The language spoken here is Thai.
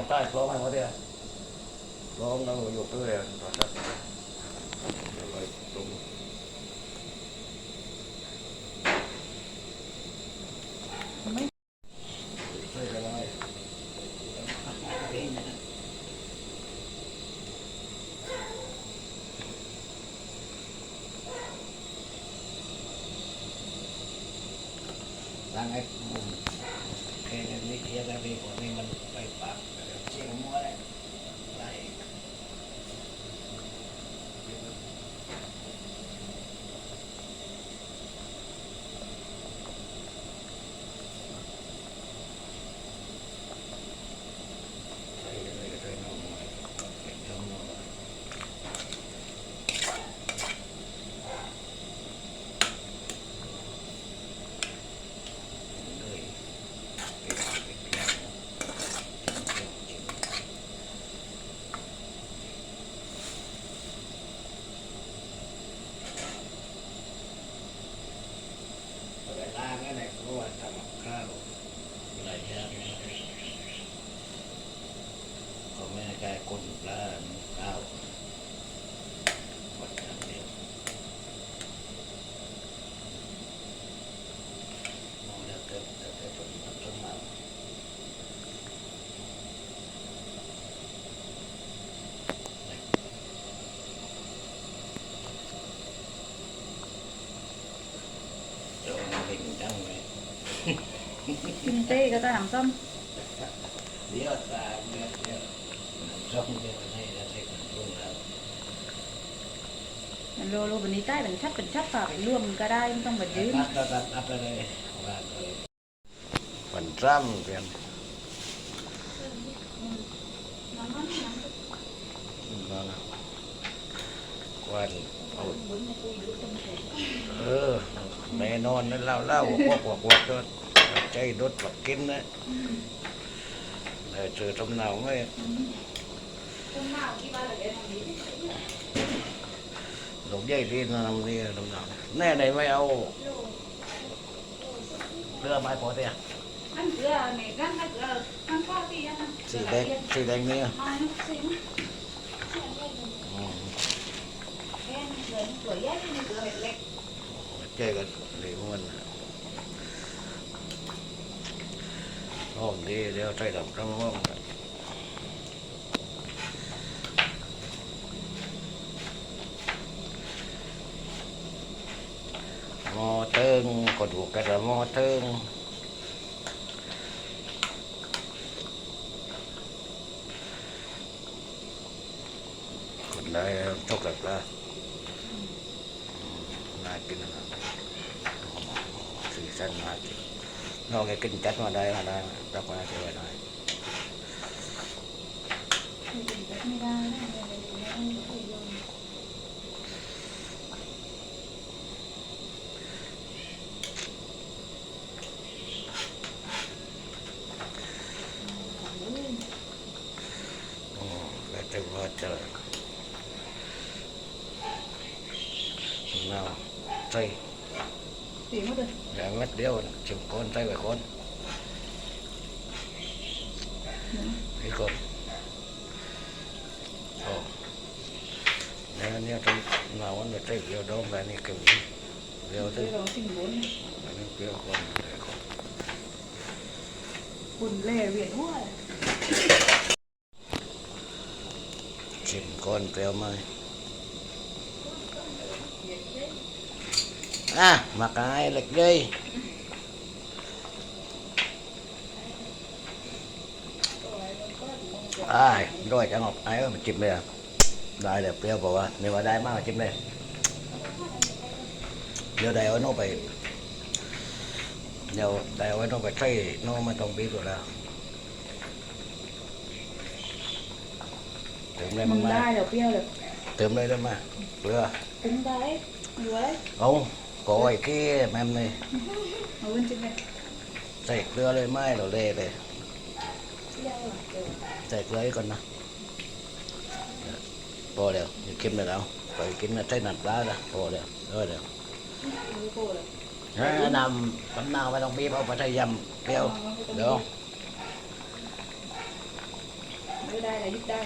mà tay lỗ hay có thế lỗ nó dục tới rồi rồi rồi rồi đúng Đây là này. ร่างไอ้เคยนี่เคลียร์กันดีกว่านี่มันไปปาก เสียงมัวเลยไล่ เวลาแม่ไหนก็ว่าทำกับข้าวหลายอย่างก็แม่แก คนปลาข้าววันจันทร์เดียวมองแล้วเกิดเกิดเกิดจนจนมาโจนเป็นจังเลยกินเต้ก็จะทำส้ มันโลโลวันนี้ใต้เป็นชัดเป็นชัดฝาไปร่วมก็ได้ไม่ต้องมายืนตัดตัดตัดตัดไปเลยว่าเลย phần trăm tiền ควันเอาเออแม่นอนนั่นเล่าเล่าพวกพวกพวกก็ใจรถแบบกินนะเออเจอตำหนาวไง หลงใหญ่ดีนะนำนี่ตำหนาวแน่ไหนไม่เอาเรือไมอเตียอันเกลือเนี่ยกันเกลืออันข้าวที่อันสีแดงสีแดงเนี่ยมาสิมค่เกลือเกลือแยกนี่เกลือเล็กเจอกันเหลวมันองดีเดี๋ยวใช้ดำทั้งห้องหมอเติงก็ดูกระมอเติงคนได้ชกกับปลาน่ากินนะสีสันน่ากินนอกจากกินจัดมาได้มาได้รับมาเจอได้ไม่ได้ อืม แล้วจะว่าเจอเนาใส่สีหมดเลยอย่างเม็ดเดียวชิมคนใส่ไปคนนี่ค ก่อนนี้เปรี้ยวคนเดียวคนบุญเล่เวียนหัวชิมก้อนเปรี้ยวไหมอะมากายเล็กเลยอ้ายด้วยจังหวะไอ้มันจิ้มเลยได้เลยเปรี้ยวบอกว่าเนี่ว่าได้มากจิ้มเลยเดี๋ยวได้เอาโน่ไปเดี๋ยวได้เอาโน่ไปใช้โน่มาต้องบีบตัวแล้ว ติมเลยมึมั้งงไหมได้เดี๋ยวเปรี้ยวเดี๋ยวเติมเลยได้ไหมเกลือตึงได้อยู่ไว้เอาก็ไอ้ขี้แม่มเลยเอาขึ้นจิ้มเลยใส่เกลือเลยไหมเราเละเลยเปรี้ยวอะเดี๋ยวใส่เกลือให้ก่อนนะพอแล้วอย่าเค็มเลยแล้วไปกินใช้น้ำปลาละพอแล้วเออเดี๋ยวไม่โกเลยแนะนำตำนาวไม่ต้องบีบเอาไปใช้ยำเปรี้ยวเดี๋ยวไม่ได้เลยยึดได้